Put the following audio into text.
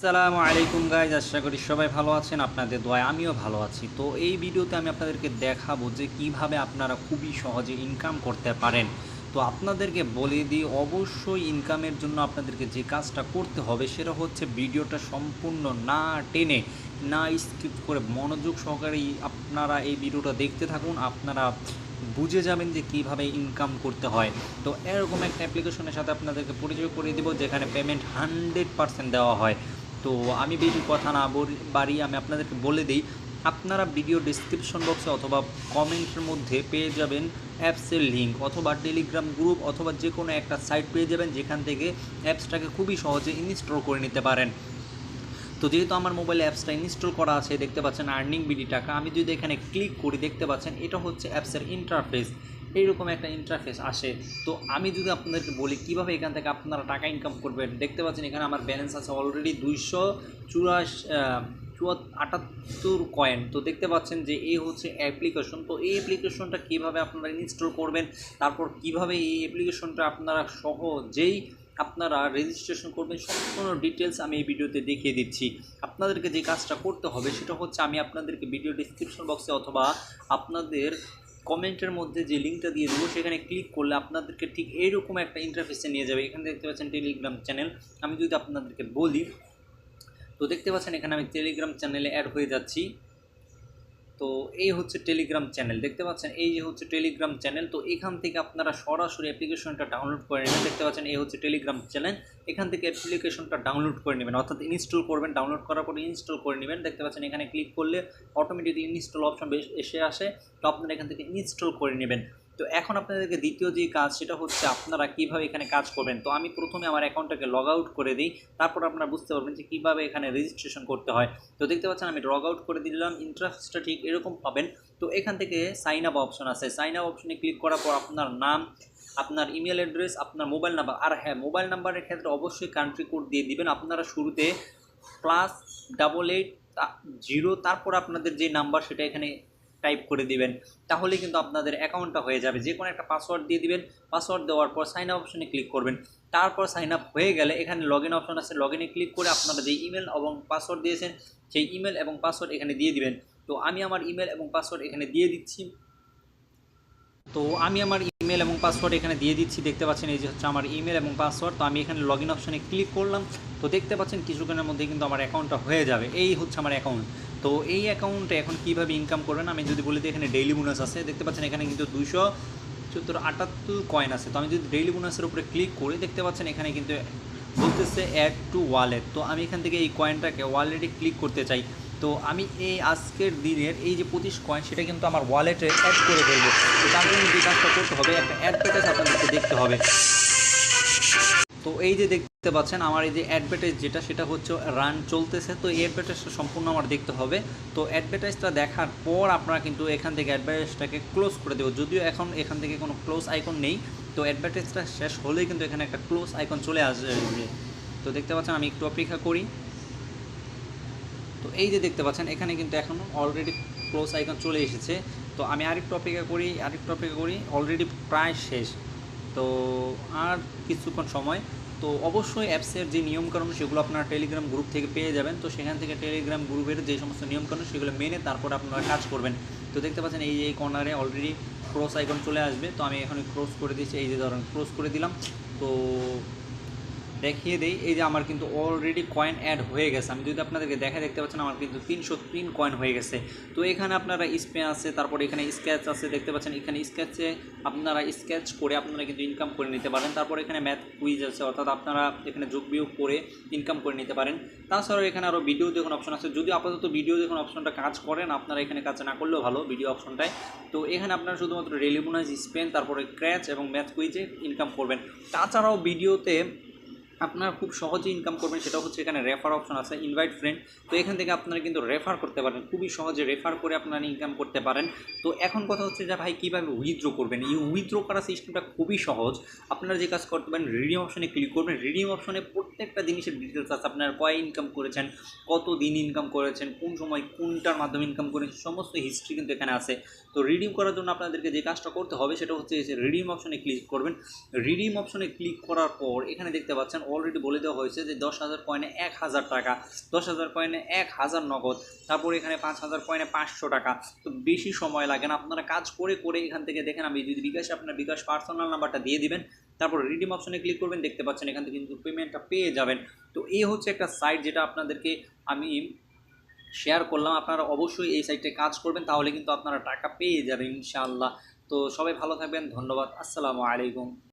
আসসালামু আলাইকুম গাইজ আশা করি সবাই ভালো আছেন, আপনাদের দোয়ায় আমিও ভালো আছি। তো এই ভিডিওতে আমি আপনাদেরকে দেখাবো যে কীভাবে আপনারা খুবই সহজে ইনকাম করতে পারেন। তো আপনাদেরকে বলে দিই, অবশ্যই ইনকামের জন্য আপনাদেরকে যে কাজটা করতে হবে, সেটা হচ্ছে ভিডিওটা সম্পূর্ণ না টেনে, না স্কিপ করে মনোযোগ সহকারেই আপনারা এই ভিডিওটা দেখতে থাকুন। আপনারা বুঝে যাবেন যে কীভাবে ইনকাম করতে হয়। তো এরকম একটা অ্যাপ্লিকেশনের সাথে আপনাদেরকে পরিচয় করে দিব, যেখানে পেমেন্ট হান্ড্রেড পার্সেন্ট দেওয়া হয়। তো আমি বেশি কথা না বাড়িয়ে আমি আপনাদেরকে বলে দিই, আপনারা ভিডিও ডিসক্রিপশন বক্সে অথবা কমেন্টের মধ্যে পেয়ে যাবেন অ্যাপসের লিঙ্ক অথবা টেলিগ্রাম গ্রুপ অথবা যে কোনো একটা সাইট পেয়ে যাবেন যেখান থেকে অ্যাপসটাকে খুবই সহজে ইনস্টল করে নিতে পারেন। তো যেহেতু আমার মোবাইলে অ্যাপসটা ইনস্টল করা আছে, দেখতে পাচ্ছেন আর্নিং বিডি টাকা, আমি যদি এখানে ক্লিক করি, দেখতে পাচ্ছেন এটা হচ্ছে অ্যাপসের ইন্টারফেস এইরকম একটা ইন্টারফেস আসে। তো আমি যদি আপনাদেরকে বলি কীভাবে এখান থেকে আপনারা টাকা ইনকাম করবেন, দেখতে পাচ্ছেন এখানে আমার ব্যালেন্স আছে অলরেডি দুইশো চুরাশি চুয়াত, আটাত্তর কয়েন তো দেখতে পাচ্ছেন যে এই হচ্ছে অ্যাপ্লিকেশন তো এই অ্যাপ্লিকেশনটা কীভাবে আপনারা ইনস্টল করবেন, তারপর কীভাবে এই অ্যাপ্লিকেশনটা আপনারা সহজেই আপনারা রেজিস্ট্রেশন করবেন, সম্পূর্ণ ডিটেলস আমি এই ভিডিওতে দেখিয়ে দিচ্ছি। আপনাদেরকে যে কাজটা করতে হবে সেটা হচ্ছে আমি আপনাদেরকে ভিডিও ডিসক্রিপশন বক্সে অথবা আপনাদের কমেন্টের মধ্যে যে লিঙ্কটা দিয়ে দেবো, সেখানে ক্লিক করলে আপনাদেরকে ঠিক এইরকম একটা ইন্টারফেসে নিয়ে যাবে। এখানে দেখতে পাচ্ছেন টেলিগ্রাম চ্যানেল আমি যদি আপনাদেরকে বলি, তো দেখতে পাচ্ছেন এখানে আমি টেলিগ্রাম চ্যানেলে অ্যাড হয়ে যাচ্ছি। তো এই হচ্ছে টেলিগ্রাম চ্যানেল দেখতে পাচ্ছেন? এই যে হচ্ছে টেলিগ্রাম চ্যানেল তো এখান থেকে আপনারা সরাসরি অ্যাপ্লিকেশনটা ডাউনলোড করে নেবেন। দেখতে পাচ্ছেন, এই হচ্ছে টেলিগ্রাম চ্যানেল এখান থেকে অ্যাপ্লিকেশনটা ডাউনলোড করে নেবেন। অর্থাৎ ইনস্টল করবেন ডাউনলোড করার পরে ইনস্টল করে নেবেন। দেখতে পাচ্ছেন, এখানে ক্লিক করলে অটোমেটিক ইনস্টল অপশন এসে আসে। তো আপনারা এখান থেকে ইনস্টল করে নেবেন। তো এখন আপনাদেরকে দ্বিতীয় যে কাজ সেটা হচ্ছে আপনারা কীভাবে এখানে কাজ করবেন। তো আমি প্রথমে আমার অ্যাকাউন্টটাকে লগ আউট করে দিই, তারপর আপনারা বুঝতে পারবেন যে কীভাবে এখানে রেজিস্ট্রেশন করতে হয়। তো দেখতে পাচ্ছেন আমি লগ আউট করে দিলাম ইন্টারেস্টটা ঠিক এরকম পাবেন। তো এখান থেকে সাইন আপ অপশন আছে। সাইন আপ অপশনে ক্লিক করার পর আপনার নাম, আপনার ইমেল অ্যাড্রেস আপনার মোবাইল নাম্বার আর হ্যাঁ মোবাইল নাম্বারের ক্ষেত্রে অবশ্যই কান্ট্রি কোড দিয়ে দিবেন। আপনারা শুরুতে প্লাস ডাবল এইট জিরো তারপর আপনাদের যে নাম্বার সেটা এখানে টাইপ করে দিবেন, তাহলে কিন্তু আপনাদের অ্যাকাউন্টটা হয়ে যাবে। যে কোনো একটা পাসওয়ার্ড দিয়ে দিবেন পাসওয়ার্ড দেওয়ার পর সাইন আপ অপশনে ক্লিক করবেন। তারপর সাইন আপ হয়ে গেলে এখানে লগ ইন অপশন আছে লগ ইনে ক্লিক করে আপনারা যে ইমেল এবং পাসওয়ার্ড দিয়েছেন, সেই ইমেল এবং পাসওয়ার্ড এখানে দিয়ে দিবেন। তো আমি আমার ইমেল এবং পাসওয়ার্ড এখানে দিয়ে দিচ্ছি। তো আমি আমার ইমেল এবং পাসওয়ার্ড এখানে দিয়ে দিচ্ছি। দেখতে পাচ্ছেন এই যে হচ্ছে আমার ইমেল এবং পাসওয়ার্ড তো আমি এখানে লগ ইন অপশনে ক্লিক করলাম। তো দেখতে পাচ্ছেন কিছুক্ষণের মধ্যে কিন্তু আমার অ্যাকাউন্টটা হয়ে যাবে। এই হচ্ছে আমার অ্যাকাউন্ট তো এই অ্যাকাউন্টে এখন কীভাবে ইনকাম করবেন? আমি যদি বলি এখানে ডেইলি বোনাস আছে, দেখতে পাচ্ছেন এখানে কিন্তু দুশো চোদ্দ আটাত্তর কয়েন আছে। তো আমি যদি ডেইলি বোনাসের উপরে ক্লিক করি, দেখতে পাচ্ছেন এখানে কিন্তু বলতেছে অ্যাড টু ওয়ালেট তো আমি এখান থেকে এই কয়েনটাকে ওয়ালেটে ক্লিক করতে চাই। তো আমি এই আজকের দিনের এই যে পঁচিশ কয়েন সেটা কিন্তু আমার ওয়ালেটে অ্যাড করে ফেলব। তো তার জন্য যে কাজটা করতে হবে, একটা অ্যাডভার্টাইজ আপনাদেরকে দেখতে হবে। তো এই যে দেখতে পাচ্ছেন, আমার এই যে অ্যাডভার্টাইজ যেটা, সেটা হচ্ছে রান চলতেছে। তো এই অ্যাডভার্টাইজটা সম্পূর্ণ আমার দেখতে হবে। তো অ্যাডভার্টাইজটা দেখার পর আপনারা কিন্তু এখান থেকে অ্যাডভার্টাইজটাকে ক্লোজ করে দেবো। যদিও এখন এখান থেকে কোনো ক্লোজ আইকন নেই, তো অ্যাডভার্টাইজটা শেষ হলেই কিন্তু এখানে একটা ক্লোজ আইকন চলে আসবে। তো দেখতে পাচ্ছেন, আমি একটু অপেক্ষা করি। তো এই যে দেখতে পাচ্ছেন, এখানে কিন্তু এখন অলরেডি ক্লোজ আইকন চলে এসেছে। তো আমি আরেকটু অপেক্ষা করি, আরেকটু অপেক্ষা করি অলরেডি প্রায় শেষ। তো আর কিছুক্ষণ সময়। তো অবশ্যই অ্যাপসের যে নিয়মকানুন, সেগুলো আপনারা টেলিগ্রাম গ্রুপ থেকে পেয়ে যাবেন। তো সেখান থেকে টেলিগ্রাম গ্রুপের যে সমস্ত নিয়মকানুন, সেগুলো মেনে তারপর আপনারা কাজ করবেন। তো দেখতে পাচ্ছেন, এই যে এই কর্নারে অলরেডি ক্রস আইকন চলে আসবে। তো আমি এখানে ক্রস করে দিচ্ছি এই যে ধরেন ক্রস করে দিলাম। তো দেখিয়ে দিই, এই যে আমার কিন্তু অলরেডি কয়েন অ্যাড হয়ে গেছে। আমি যদি আপনাদেরকে দেখা দেখতে পাচ্ছেন আমার কিন্তু তিনশো তিন কয়েন হয়ে গেছে। তো এখানে আপনারা স্পে আছে, তারপর এখানে স্কেচ আছে, দেখতে পাচ্ছেন এখানে স্কেচে আপনারা স্কেচ করে আপনারা কিন্তু ইনকাম করে নিতে পারেন। তারপর এখানে ম্যাথ কুইজ আছে, অর্থাৎ আপনারা এখানে যোগ বিয়োগ করে ইনকাম করে নিতে পারেন। তাছাড়াও এখানে আরও ভিডিও দেখুন অপশন আছে। যদি আপাতত ভিডিও দেখুন অপশনটা কাজ করেন আপনারা এখানে কাজ না করলেও ভালো ভিডিও অপশনটায় তো এখানে আপনারা শুধুমাত্র রেলিবোনাইজ স্পেন তারপরে ক্র্যাচ এবং ম্যাথ কুইজে ইনকাম করবেন। তাছাড়াও ভিডিওতে আপনারা খুব সহজে ইনকাম করবেন, সেটা হচ্ছে এখানে রেফার অপশন আছে ইনভাইট ফ্রেন্ড তো এখান থেকে আপনারা কিন্তু রেফার করতে পারেন, খুবই সহজে রেফার করে আপনারা ইনকাম করতে পারেন। তো এখন কথা হচ্ছে যে ভাই, কীভাবে উইথড্র করবেন? এই উইথড্র করার সিস্টেমটা খুবই সহজ। আপনারা যে কাজ করতে পারেন রিডিম অপশনে ক্লিক করবেন। রিডিম অপশনে প্রত্যেকটা জিনিসের ডিটেলস আছে। আপনার কয় ইনকাম করেছেন, কত দিন ইনকাম করেছেন, কোন সময় কোনটার মাধ্যমে ইনকাম করেছেন, সমস্ত হিস্ট্রি কিন্তু এখানে আছে। তো রিডিম করার জন্য আপনাদেরকে যে কাজটা করতে হবে, সেটা হচ্ছে রিডিম অপশনে ক্লিক করবেন। রিডিম অপশনে ক্লিক করার পর এখানে দেখতে পাচ্ছেন অলরেডি বলে দেওয়া হয়েছে যে দশ হাজার কয়েনে এক হাজার টাকা। দশ হাজার কয়েনে এক হাজার নগদ, তারপর এখানে পাঁচ হাজার কয়েনে পাঁচশো টাকা। তো বেশি সময় লাগে না, আপনারা কাজ করে করে এখান থেকে দেখেন, আমি যদি বিকাশে আপনার বিকাশ পার্সোনাল নাম্বারটা দিয়ে দিবেন, তারপর রিডিম অপশনে ক্লিক করবেন, দেখতে পাচ্ছেন এখান থেকে কিন্তু পেমেন্টটা পেয়ে যাবেন। তো এই হচ্ছে একটা সাইট যেটা আপনাদেরকে আমি শেয়ার করলাম। আপনারা অবশ্যই এই সাইটে কাজ করবেন, তাহলে কিন্তু আপনারা টাকা পেয়ে যাবেন, ইনশাআল্লাহ। তো সবাই ভালো থাকবেন, ধন্যবাদ, আসসালামু আলাইকুম।